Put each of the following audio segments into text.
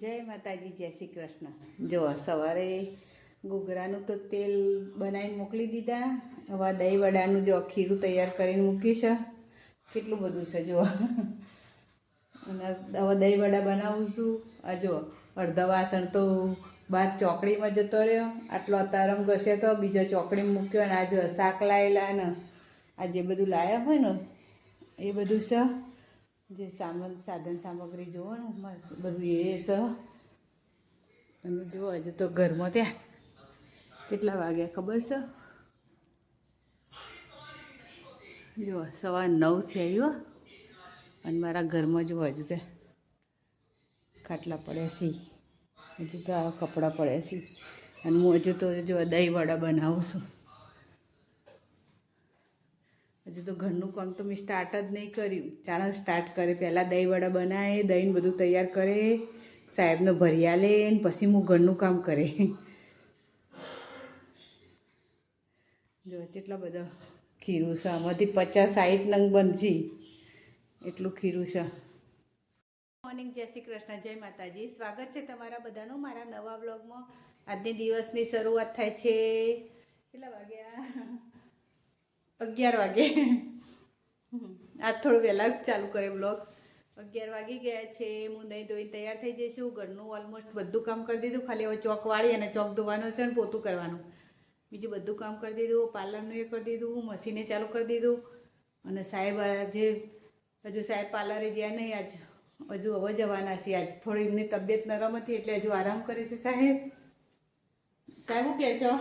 જય માતાજી, જય શ્રી કૃષ્ણ. જો સવારે ઘૂઘરાનું તો તેલ બનાવીને મોકલી દીધા. હવે દહીં વડાનું જો ખીરું તૈયાર કરીને મૂકીશ કેટલું બધું છે જો અને હવે દહીં વડા છું આ જો અડધા વાસણ તો બહાર ચોકડીમાં જતો રહ્યો. આટલો અતારમ ઘસે તો બીજો ચોકડીમાં મૂક્યો અને આ જો શાક લાયેલા ને આ જે બધું લાયા હોય ને, એ બધું છે. જે સામાન સાધન સામગ્રી જુઓ ને બધું એ સ અને જુઓ, હજુ તો ઘરમાં ત્યાં. કેટલા વાગ્યા ખબર છે? જુઓ, સવાર નવથી આવ્યો અને મારા ઘરમાં જુઓ, હજુ તે ખાટલા પડ્યા સી હજુ તો આ કપડાં પડ્યા સી અને હું હજુ તો જો દહીં વડા બનાવું છું. હજુ તો ઘરનું કામ તો મેં સ્ટાર્ટ જ નહીં કર્યું. ચાણા સ્ટાર્ટ કરે, પહેલાં દહીં વડા બનાવે, દહીં બધું તૈયાર કરે, સાહેબનો ભરિયા લે, ને પછી હું ઘરનું કામ કરે. જો, કેટલા બધા ખીરું છે. આમાંથી પચાસ સાઠ નંગ બનશે. એટલું ખીરું છે. મોર્નિંગ જય શ્રી કૃષ્ણ, જય માતાજી. સ્વાગત છે તમારા બધાનું મારા નવા બ્લોગમાં આજની દિવસની શરૂઆત થાય છે. કેટલા વાગ્યા? અગિયાર વાગે. આજ થોડું વહેલા ચાલુ કરે બ્લોગ અગિયાર વાગી ગયા છે, હું નહીં ધોઈ તૈયાર થઈ જઈશું. ઘરનું ઓલમોસ્ટ બધું કામ કરી દીધું. ખાલી હવે ચોક વાળી અને ચોક ધોવાનો છે અને પોતું કરવાનું. બીજું બધું કામ કરી દીધું, પાર્લરનું એ કરી દીધું મશીને ચાલુ કરી દીધું. અને સાહેબ આજે, હજુ સાહેબ પાર્લરે જ્યાં નહીં, આજ હજુ હવે જવાના છે આજ થોડી એમની તબિયત નરમ હતી એટલે હજુ આરામ કરે છે સાહેબ. સાહેબ, શું કહે છો?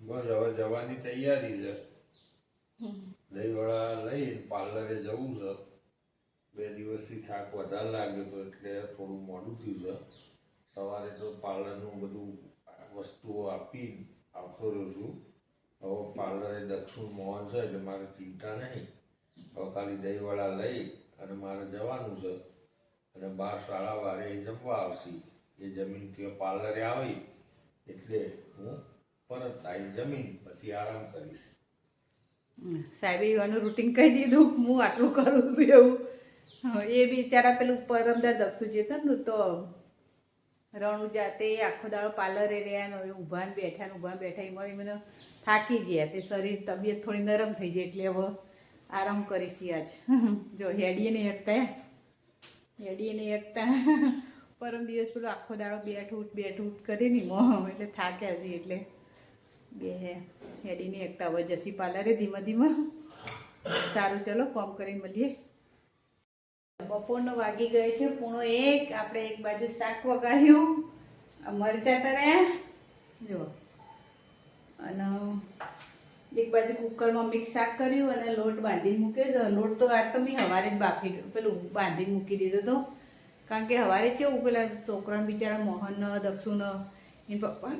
બસ હવે જવાની તૈયારી છે. દહીંવડા લઈને પાર્લરે જવું છે. બે દિવસથી થાક વધારે લાગ્યો હતો એટલે થોડું મોડું થયું છે. સવારે તો પાર્લરનું બધું વસ્તુઓ આપી આવતો રહ્યો છું. હવે પાર્લરે દક્ષિણ મોહન છે એટલે મારે ચિંતા નહીં. હવે ખાલી દહીંવડા લઈ અને મારે જવાનું છે. અને બાર સાડા બારે એ જમવા આવશે. એ જમીન ત્યાં પાર્લરે આવી. એટલે હું પરત આવી જમીન, પછી આરામ કરીશ. સાહેબ એવાનું રૂટિન કહી દીધું, હું આટલું કરું છું એવું. એ બિચારા પેલું પરમદાર દક્ષુ જતો ને, તો રણુ જાતે આખો દાડો પાર્લરે રહ્યા હવે ઊભા ને બેઠા ને, ઊભા બેઠા એમાં મને થાકી ગયા તે શરીર તબિયત થોડી નરમ થઈ જાય એટલે હવે આરામ કરીશ આજ. જો, હેડીએ નહીં એકતા હેડીએ નહીં એકતા પરમ દિવસ પેલું આખો દાડો બેઠ ઉઠ બેઠ ઉઠ કરી ને મો એટલે થાક્યા છે એટલે બે હેડીની એકતા હવે જસી પાર્લરે ધીમા ધીમા. સારું, ચલો, કોમ કરીને મળીએ. બપોરનો વાગી ગયો છે, પૂણો એક. આપણે એક બાજુ શાક વગાડ્યું. મરચાં તર્યા જો અને એક બાજુ કુકરમાં મિક્સ શાક કર્યું અને લોટ બાંધીને મૂક્યો લોટ તો આ તો મેં હવારે જ બાફી પેલું બાંધીને મૂકી દીધો હતો. કારણ કે સવારે કેવું, પેલા છોકરાને બિચારા મોહન દક્ષુને એ પપ્પા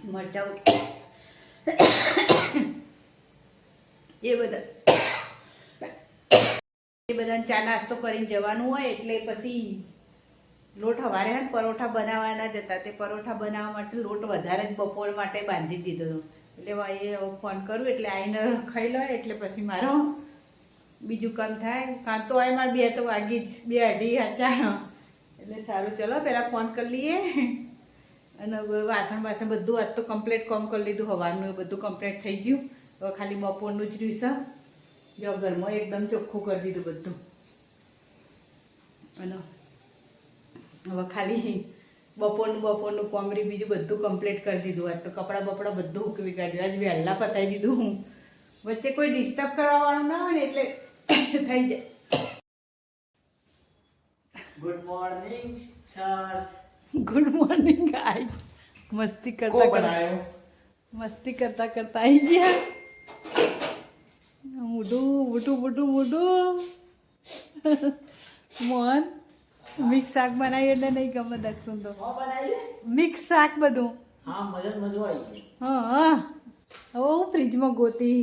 મરચાં એ બધા એ બધાને ચા નાસ્તો કરીને જવાનું હોય એટલે પછી લોટ હવારે હે પરોઠા બનાવવાના જ હતા. તે પરોઠા બનાવવા માટે લોટ વધારે જ બપોર માટે બાંધી દીધો હતો. એટલે એ ફોન કરું એટલે આવીને ખાઈ લો, એટલે પછી મારો બીજું કામ થાય. કાં તો આય મારે બે તો વાગી જ, બે અઢી હાચા એટલે સારું, ચલો પહેલાં ફોન કરી લઈએ. અને વાસણ વાસણ બધું આજ તો કમ્પ્લીટ કોમ કરી લીધું, હવાનું એ બધું કમ્પ્લીટ થઈ ગયું. હવે ખાલી બપોરનું જ રહ્યું જો ઘરમાં એકદમ ચોખ્ખું કરી દીધું બધું. અને હવે ખાલી બપોરનું બપોરનું કોમરી બીજું બધું કમ્પ્લીટ કરી દીધું. આજ તો કપડાં બપડા બધું ઉકવી કાઢ્યું. આજ વહેલા પતાવી દીધું હું. વચ્ચે કોઈ ડિસ્ટર્બ કરવાવાળું ના હોય ને એટલે થઈ જાય. Good morning sir good morning આઈ મસ્તી કરતા કરતા મસ્તી કરતા કરતા આવી ગયા મોઢું મોઢું મોઢું મોઢું મોહન મિક્સ શાક બનાવી એટલે નહીં ગમે દક્ષું તો મિક્સ શાક બધું હા મજા મજો આવી હા હું ફ્રીજમાં ગોતી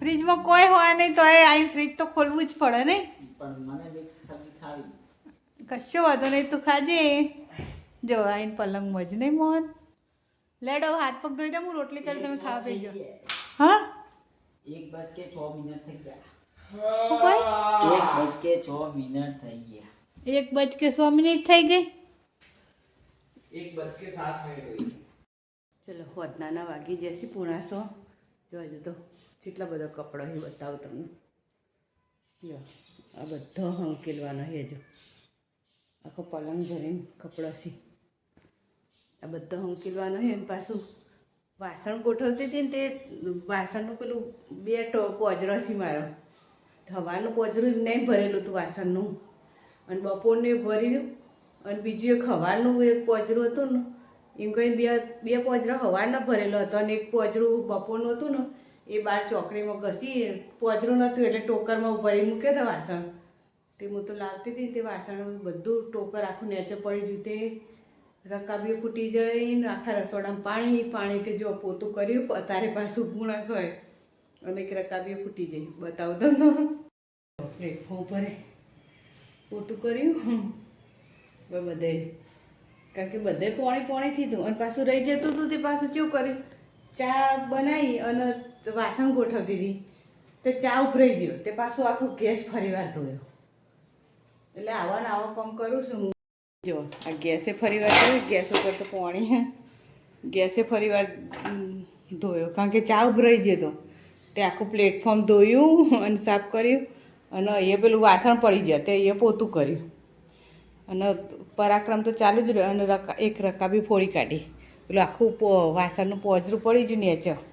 ફ્રીજમાં કોઈ હોય નહીં તો એ આઈ ફ્રીજ તો ખોલવું જ પડે નહીં. પણ મને મિક્સ સબ્જી ખાવી. કશો વાંધો નહીં તું ખાજે. જો આઈને પલંગમાં જ નહીં મોહન. લેડો હાથ પગ ધોઈ દે હું રોટલી કરી તમે ખાવા પી જાઓ હા? એક બસ કે છ મિનિટ થઈ ગયા. કોઈ? એક બસ કે 6 મિનિટ થઈ ગયા. એક બજ કે સો મિનિટ થઈ ગઈ? એક બજ કે 7 મિનિટ ચલો હોદનાના વાગી જશે પૂણાસો જોજો તો કેટલા બધા કપડાં એ બતાવું તમને. જો આ બધો હંકેલવાનો છે જો. આખો પલંગ ભરીને કપડાં સી આ બધો હંકેલવાનો હે એમ પાછું. વાસણ ગોઠવતી હતી ને તે વાસણનું પેલું બે પોજરો છે મારો. હવાનું પોજરું નહીં ભરેલું હતું વાસણનું. અને બપોરનું ભર્યું અને બીજું એક હવાનું એક પોજરું હતું ને. એમ કહીને બે બે પોજરો હવાના ભરેલો હતો અને એક પોજરું બપોરનું હતું ને. એ બાર ચોકડીમાં ઘસી પોજરું નહોતું એટલે ટોકરમાં ભરી મૂકે તો વાસણ. તે હું તો લાવતી હતી તે વાસણ બધું ટોકર આખું નેચે પડી ગયું તે. રકાબી ફૂટી જઈને આખા રસોડામાં પાણી પાણી તે જો પોતું કર્યું અત્યારે પાછું ગુણસ હોય. અને એક રકાબી ફૂટી જઈ બતાવો તમને. પ્લેટફોર્મ ભરે પોતું કર્યું? બધે. કારણ કે બધે પોણી પોણી હતું અને પાછું રહી જતું હતું તે પાછું કેવું કર્યું? ચા બનાવી અને વાસણ ગોઠવતી હતી. તે ચા ઉભરાઈ ગયો. તે પાછું આખું ગેસ ફરીવાર ધોયો. એટલે આવા ને આવા કામ કરું છું હું. જો, આ ગેસે ફરીવાર ધોયું, ગેસ ઉપર તો પાણી ગેસે ફરીવાર ધોયો. કારણ કે ચા ઉભરાઈ ગયો તો. તે આખું પ્લેટફોર્મ ધોયું અને સાફ કર્યું. અને એ પેલું વાસણ પડી ગયા. તે એ પોતું કર્યું. અને પરાક્રમ તો ચાલુ જ રહ્યો. અને એક રકાબી ફોડી કાઢી. પેલું આખું વાસણનું પોજરું પડી ગયું નેચે.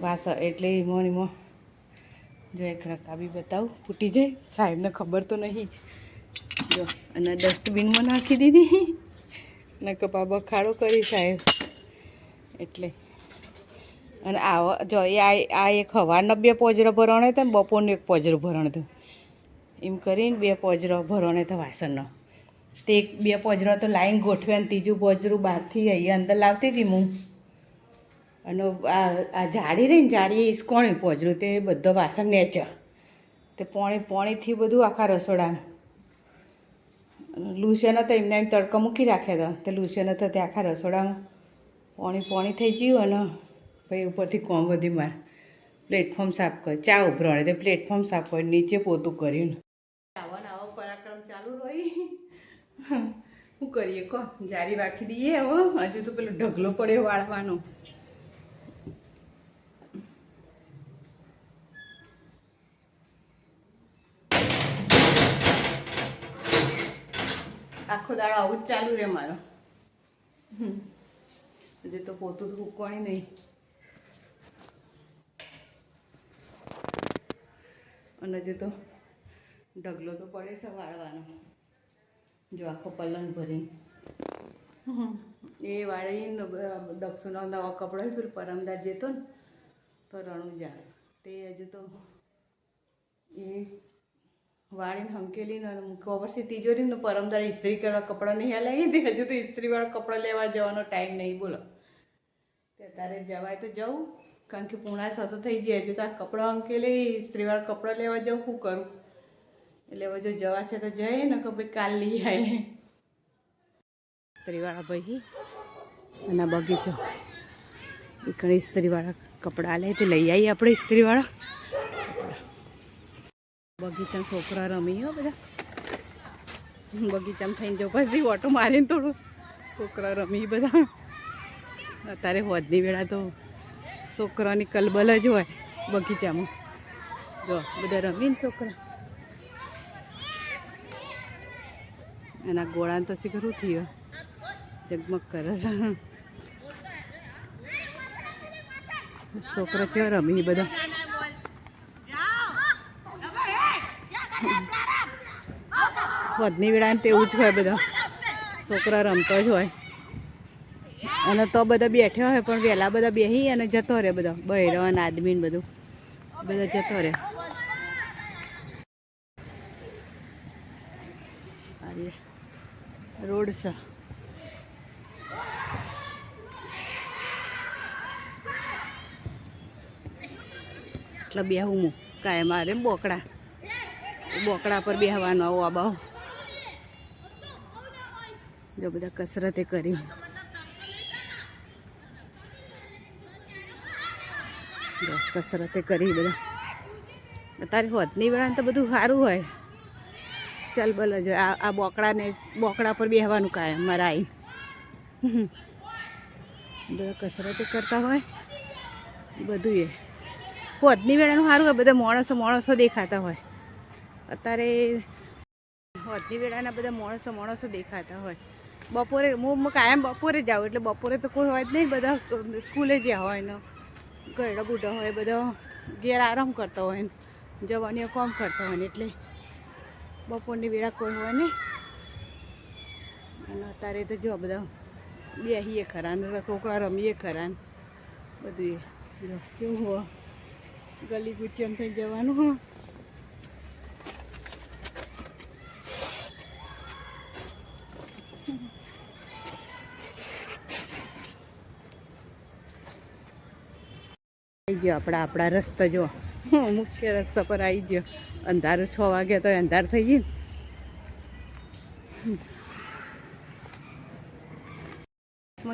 વાસણ એટલે ઈમો ને જો એક રકાબી બતાવું, ફૂટી જાય. સાહેબને ખબર તો નહીં જ. જો, અને ડસ્ટબિનમાં નાખી દીધી. ને કપા બખાડો કરી સાહેબ. એટલે. અને આવા, જો આ આ એક હવારના બે પોજરો ભરણે હતા ને, બપોરનું એક પોજરું ભરણ હતું. એમ કરીને બે પોજરો ભરણે હતા વાસણનો. તે એક બે પોજરો તો લાઈન ગોઠવ્યા અને ત્રીજું પોજરું બહારથી અહીંયા અંદર લાવતી હતી હું. અને આ આ જાળી રહી ને જાળી, એ કોણી પોજરું? તે બધો વાસણ નેચર. તે પોણી, પોણીથી બધું આખા રસોડા લૂસિયાનો તો એમને એમ તડકો મૂકી રાખ્યા હતા તે લૂસિયાનો તો તે આખા રસોડામાં પોણી પોણી થઈ ગયું અને પછી ઉપરથી કોમ વધી માર. પ્લેટફોર્મ સાફ કર. ચા ઉભરાણે. તે પ્લેટફોર્મ સાફ કરી. નીચે પોતું કર્યું. આવા આવો, પરાક્રમ ચાલુ રહી. શું કરીએ કહો જારી રાખી દઈએ હવે. હજુ તો પેલો ઢગલો પડ્યો વાળવાનો. આખો દાડો આવું જ ચાલુ રહે મારો. હજી તો પોતું તો ફૂકવાની નહીં. અને હજી તો ઢગલો તો પડે છે વાળવાનો. જો આખો પલંગ ભરીને. એ વાળીને દક્ષિણનો નવો કપડો પેલું પરમદાર જતો ને તો રણુજા. તે હજુ તો એ વાળીને હંકેલીને અને ખબર છે, તિજોરીને પરમદાર ઇસ્ત્રી કરવા કપડાં નહીં હાલે દે હજુ તો ઇસ્ત્રીવાળા કપડાં લેવા જવાનો ટાઈમ નહીં, બોલો. તે તારે જવાય તો જવું, કારણ કે પૂણા સતો થઈ જાય હજુ તો આ કપડાં અંકેલી ઇસ્ત્રીવાળા કપડાં લેવા જવું, શું કરું? એટલે હવે જો જવાશે તો જઈએ ને કે ભાઈ કાલ લઈ આવીએ. ઇસ્ત્રીવાળા ભાઈ અને બગીચો. એકડે ઇસ્ત્રીવાળા કપડાં લે તે લઈ આવીએ આપણે ઇસ્ત્રીવાળા. બગીચામાં છોકરા રમી હો બધા. બગીચામાં થઈને જો પછી ઓટો મારીને થોડું છોકરા રમી બધા. અત્યારે હોદની વેળા તો છોકરાની કલબલ જ હોય બગીચામાં. જો બધા રમીને છોકરા. એના ગોળાને તો શીખરું થયું જગમગ કરે છે. છોકરા છે રમી બધા. વધની વેળાને તેવું જ હોય બધા. છોકરા રમતો જ હોય. અને તો બધા બેઠ્યા હોય, પણ વહેલા બધા બેસી અને જતો રહે બધા. બહેરો અને આદમી ને બધું. બધા જતો રહે. રોડ છે. એટલે બેહું હું. કાંઈ મારે બોકડા. બોકડા પર બેહવાનો, આવો બાવ જો બધા કસરતે કરી. જો કસરતે કરી બધા. અત્યારે હોતની વેળા તો બધું સારું હોય. ચાલ બોલો જો આ આ બોકડાને બોકડા પર બેહવાનું કાયમ મારા આવી બધા કસરતો કરતા હોય. બધું એ. હોતની વેળાનું સારું હોય, બધા માણસો માણસો દેખાતા હોય. અત્યારે હોદની વેળાના બધા માણસો માણસો દેખાતા હોય. બપોરે હું કાયમ બપોરે જાઉં એટલે બપોરે તો કોઈ હોય જ નહીં. બધા સ્કૂલે જ્યાં હોય ને, ગયડા બુઢા હોય, બધા ઘેર આરામ કરતા હોય ને, જવાની કોમ કરતા હોય ને, એટલે બપોરની વેળા કોઈ હોય નહીં. અને અત્યારે તો જો બધા બેહીએ ખરા ને છોકરા રમીએ ખરા ને બધું જો કેવું ગલી ગુચ્ચી એમ થઈ જવાનું આવી ગયો આપણા આપણા રસ્તા જો. મુખ્ય રસ્તા પર આવી ગયો. અંધારું છ વાગે તો અંધાર થઈ ગયું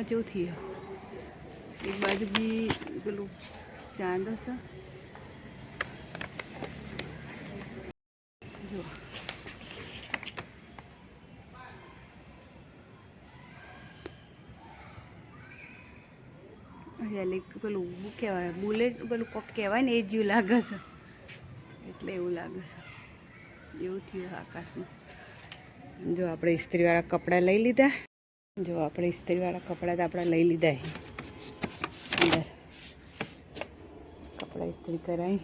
કેવું થયું. એક બાજુ બી પેલું ચાંદ હશે જો એટલે પેલું શું કહેવાય બુલેટ પેલું કોક કહેવાય ને એ જેવું લાગે છે. એટલે એવું લાગે છે. એવું થયું આકાશમાં. જો આપણે ઇસ્ત્રીવાળા કપડાં લઈ લીધા. જો આપણે ઇસ્ત્રીવાળા કપડાં તો આપણા લઈ લીધા અંદર. કપડાં ઇસ્ત્રી કરાવી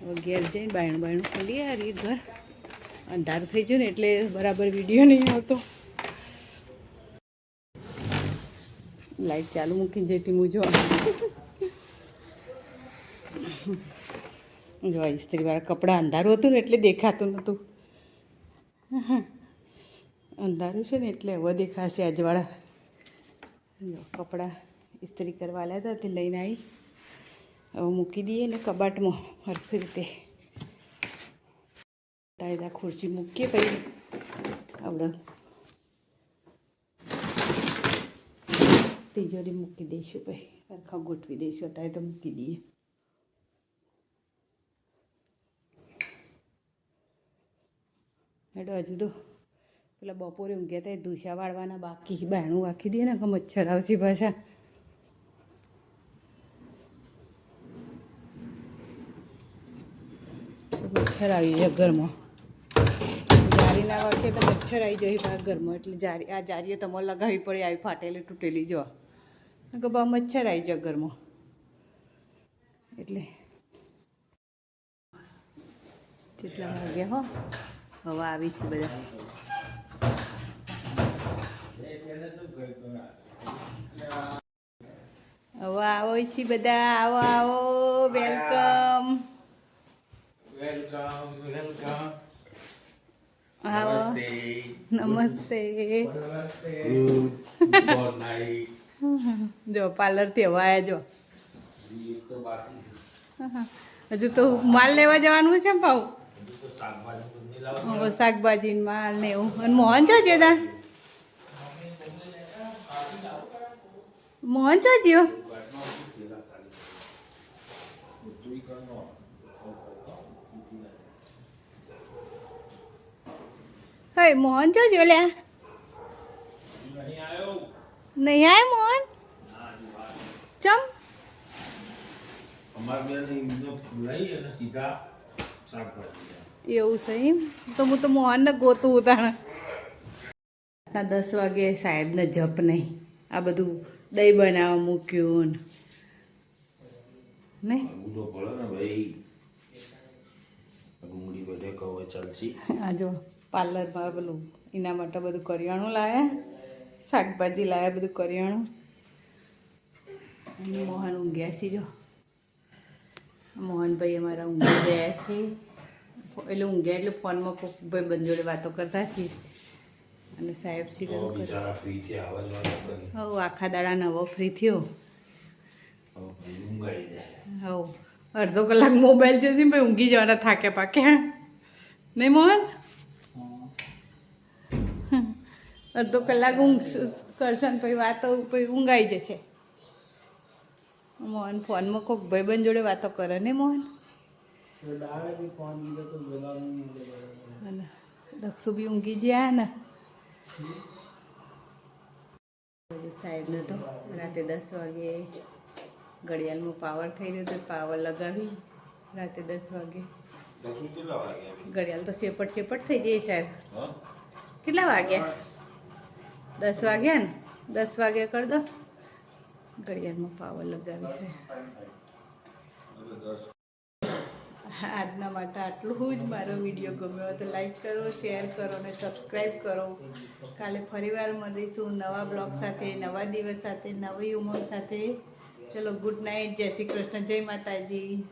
હવે ઘેર જઈને બાયણું બાયણું ખોલીએ રીત ઘર. અંધારું થઈ ગયું ને, એટલે બરાબર વીડિયો નહીં આવતો. લાઈટ ચાલુ મૂકીને જતી હું જો જો ઇસ્ત્રીવાળા કપડાં અંધારું હતું ને એટલે દેખાતું નહોતું. અંધારું છે ને એટલે હવે દેખાશે અજવાળા જો કપડાં ઇસ્ત્રી કરવા આવ્યા હતા તે લઈને આવી હવે મૂકી દઈએ ને કબાટમાં હરખી રીતે. તાયદા ખુરશી મૂકીએ પછી આપણે તિજોરી મૂકી દઈશું ભાઈ. સરખા ગોઠવી દઈશું. અત્યારે તો મૂકી દઈએ. હેડો, હજુ તો પેલા બપોરે ઊંઘ્યા એ ધૂસા વાળવાના બાકી. બાયણું વાખી દઈએ ને કે મચ્છર આવશે પાછા. મચ્છર આવી જાય ઘરમાં. જારીના વાંખે તો મચ્છર આવી જાય ઘરમાં. એટલે જારી આ જારીઓ તમારે લગાવવી પડે, આવી ફાટેલી તૂટેલી જો કે બા મચ્છર આવી જાય ઘરમાં. એટલે જેટલા વાગ્યા હો હવા આવી છે બધા. હવા આવો છે બધા આવો આવો વેલકમ. Welcome welcome. આવો. નમસ્તે. નમસ્તે. ગુડ નાઇટ જો, પાર્લરથી હવે આવ્યા જો. હજુ તો માલ લેવા જવાનું છે હજુ શાકભાજી માલ ને એવું. અને મોહન છો છે મોહન છો જ્યો? હે, મોહન છો જો લ્યા. નહીં આય મોહન? ચમ. એવું છે એમ? તો હું તો મોહનને ગોતું ઉતાણ. દસ વાગે સાહેબને જપ નહીં. આ બધું દહીં બનાવવા મૂક્યું ને. નહીં? ને આ જો પાર્લરમાં પેલું એના માટે બધું કરિયાણું લાવ્યા શાકભાજી લાવ્યા બધું કરિયાણું અને મોહન ઊંઘ્યા છે જો. મોહનભાઈ અમારા ઊંઘી ગયા છે. એટલે ઊંઘ્યા એટલે ફોનમાં કોક ભાઈ બંધ જોડે વાતો કરતા છીએ અને સાહેબ શ્રી હવ આખા દાડા નવો ફ્રી થયો. હવે અડધો કલાક મોબાઈલ જોશે ભાઈ ઊંઘી જવાના થાકે પાક્યા નહીં મોહન? અડધો કલાક ઊંઘ કરશે ને પછી વાતો પછી ઊંઘાઈ જશે. મોહન ફોનમાં કોઈક ભાઈબંધ જોડે વાતો કરે ને મોહન? દક્ષુ બી ઊંઘી ગયા ને. સાહેબ તો રાતે દસ વાગે ઘડિયાળમાં પાવર થઈ રહ્યો તો પાવર લગાવી રાતે દસ વાગે. ઘડિયાળ તો શેપટ શેપટ થઈ જાય સાહેબ. કેટલા વાગ્યા દસ વાગ્યા ને? દસ વાગે કરી દો. ઘડિયાળમાં પાવર લગાવી છે. આજના માટે આટલું જ. મારો વીડિયો ગમ્યો તો લાઈક કરો, શેર કરો અને સબસ્ક્રાઈબ કરો. કાલે ફરીવાર મળીશું નવા બ્લોગ સાથે, નવા દિવસ સાથે, નવી ઉમંગ સાથે. ચલો, ગુડ નાઇટ. જય શ્રી કૃષ્ણ. જય માતાજી.